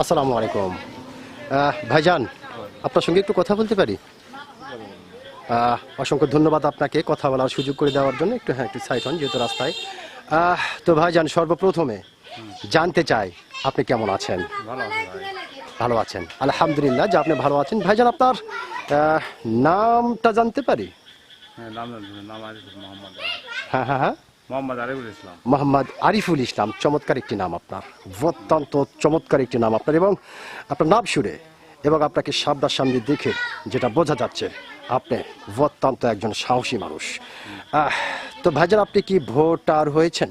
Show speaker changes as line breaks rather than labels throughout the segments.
আসসালামু আলাইকুম। ভাইজান, আপনার সঙ্গে একটু কথা বলতে পারি? অসংখ্য ধন্যবাদ আপনাকে কথা বলার সুযোগ করে দেওয়ার জন্য। একটু হ্যাঁ একটু সাইড হন যেহেতু রাস্তায়। তো ভাইজান, সর্বপ্রথমে জানতে চাই, আপনি কেমন আছেন?
ভালো
ভালো আছেন। আলহামদুলিল্লাহ যে আপনি ভালো আছেন। ভাইজান আপনার নামটা জানতে পারি?
হ্যাঁ
হ্যাঁ হ্যাঁ হ্যাঁ।
মোহাম্মদ আরিফুল ইসলাম।
মোহাম্মদ আরিফুল ইসলাম চমৎকার একটি নাম আপনার। অত্যন্ত চমৎকার একটি নাম আপনার এবং আপনার নাম সুরে এবং আপনাকে সামনাসামনি দেখে যেটা বোঝা যাচ্ছে আপনি অত্যন্ত একজন সাহসী মানুষ। তো ভাইজান আপনি কি ভোটার হয়েছেন?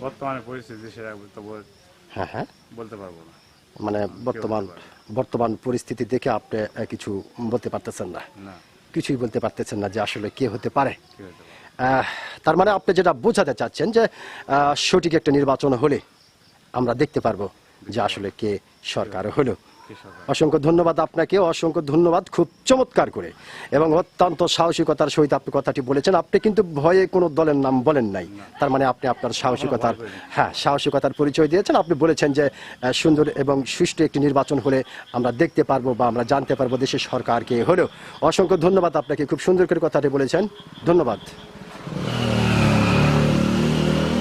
বর্তমানে পরিস্থিতি সেটা তো
হ্যাঁ হ্যাঁ।
বলতে পারব না।
মানে বর্তমান বর্তমান পরিস্থিতি দেখে আপনি কিছু বলতে পারতেছেন না। কিছুই বলতে পারতেছেন না যে আসলে কে হতে পারে। তার মানে আপনি যেটা বোঝাতে চাচ্ছেন যে সঠিক একটা নির্বাচন হলে আমরা দেখতে পারব যে আসলে কে সরকার হলো। অসংখ্য ধন্যবাদ আপনাকে অসংখ্য ধন্যবাদ খুব চমৎকার করে। এবং অত্যন্ত সাহসিকতার সহিত আপনি কথাটি বলেছেন। আপনি কিন্তু ভয়ে কোনো দলের নাম বলেন নাই। তার মানে আপনি আপনার সাহসিকতার হ্যাঁ সাহসিকতার পরিচয় দিয়েছেন। আপনি বলেছেন যে সুন্দর এবং সুষ্ঠু একটি নির্বাচন হলে আমরা দেখতে পারব বা আমরা জানতে পারব দেশের সরকার কে হলো অসংখ্য ধন্যবাদ আপনাকে। খুব সুন্দর করে কথাটি বলেছেন। ধন্যবাদ।